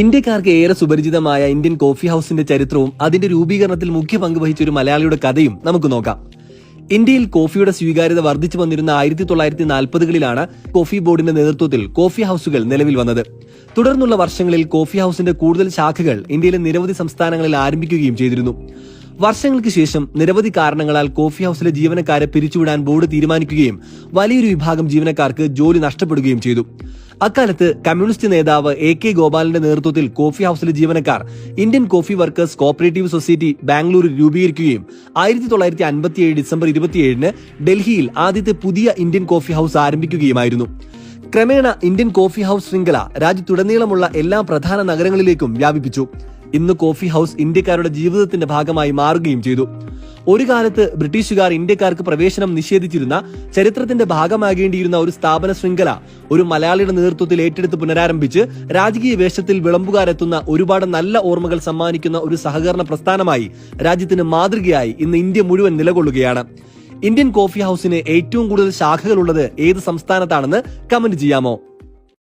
ഇന്ത്യക്കാർക്ക് ഏറെ സുപരിചിതമായ ഇന്ത്യൻ കോഫി ഹൗസിന്റെ ചരിത്രവും അതിന്റെ രൂപീകരണത്തിൽ മുഖ്യ പങ്ക് വഹിച്ച ഒരു മലയാളിയുടെ കഥയും നമുക്ക് നോക്കാം. ഇന്ത്യയിൽ കോഫിയുടെ സ്വീകാര്യത വർദ്ധിച്ചു വന്നിരുന്ന ആയിരത്തി തൊള്ളായിരത്തി നാൽപ്പതുകളിലാണ് കോഫി ബോർഡിന്റെ നേതൃത്വത്തിൽ കോഫി ഹൗസുകൾ നിലവിൽ വന്നത്. തുടർന്നുള്ള വർഷങ്ങളിൽ കോഫി ഹൗസിന്റെ കൂടുതൽ ശാഖകൾ ഇന്ത്യയിലെ നിരവധി സംസ്ഥാനങ്ങളിൽ ആരംഭിക്കുകയും ചെയ്തിരുന്നു. വർഷങ്ങൾക്ക് ശേഷം നിരവധി കാരണങ്ങളാൽ കോഫി ഹൗസിലെ ജീവനക്കാരെ പിരിച്ചുവിടാൻ ബോർഡ് തീരുമാനിക്കുകയും വലിയൊരു വിഭാഗം ജീവനക്കാർക്ക് ജോലി നഷ്ടപ്പെടുകയും ചെയ്തു. അക്കാലത്ത് കമ്മ്യൂണിസ്റ്റ് നേതാവ് എ കെ ഗോപാലിന്റെ നേതൃത്വത്തിൽ കോഫി ഹൌസിലെ ജീവനക്കാർ Indian coffee workers cooperative society ബാംഗ്ലൂരിൽ രൂപീകരിക്കുകയും ആയിരത്തി തൊള്ളായിരത്തി അൻപത്തിയേഴ് ഡിസംബർ ഇരുപത്തിയേഴിന് ഡൽഹിയിൽ ആദ്യത്തെ പുതിയ ഇന്ത്യൻ കോഫി ഹൌസ് ആരംഭിക്കുകയുമായിരുന്നു. ക്രമേണ ഇന്ത്യൻ കോഫി ഹൗസ് ശൃംഖല രാജ്യത്തുടനീളമുള്ള എല്ലാ പ്രധാന നഗരങ്ങളിലേക്കും വ്യാപിപ്പിച്ചു. ഇന്ന് കോഫി ഹൗസ് ഇന്ത്യക്കാരുടെ ജീവിതത്തിന്റെ ഭാഗമായി മാറുകയും ചെയ്തു. ഒരു കാലത്ത് ബ്രിട്ടീഷുകാർ ഇന്ത്യക്കാർക്ക് പ്രവേശനം നിഷേധിച്ചിരുന്ന ചരിത്രത്തിന്റെ ഭാഗമാകേണ്ടിയിരുന്ന ഒരു സ്ഥാപന ശൃംഖല ഒരു മലയാളിയുടെ നേതൃത്വത്തിൽ ഏറ്റെടുത്ത് പുനരാരംഭിച്ച് രാജകീയ വേഷത്തിൽ വിളമ്പുകാരെത്തുന്ന ഒരുപാട് നല്ല ഓർമ്മകൾ സമ്മാനിക്കുന്ന ഒരു സഹകരണ പ്രസ്ഥാനമായി രാജ്യത്തിന് മാതൃകയായി ഇന്ന് ഇന്ത്യ മുഴുവൻ നിലകൊള്ളുകയാണ്. ഇന്ത്യൻ കോഫി ഹൗസിന് ഏറ്റവും കൂടുതൽ ശാഖകളുള്ളത് ഏത് സംസ്ഥാനത്താണെന്ന് കമന്റ് ചെയ്യാമോ?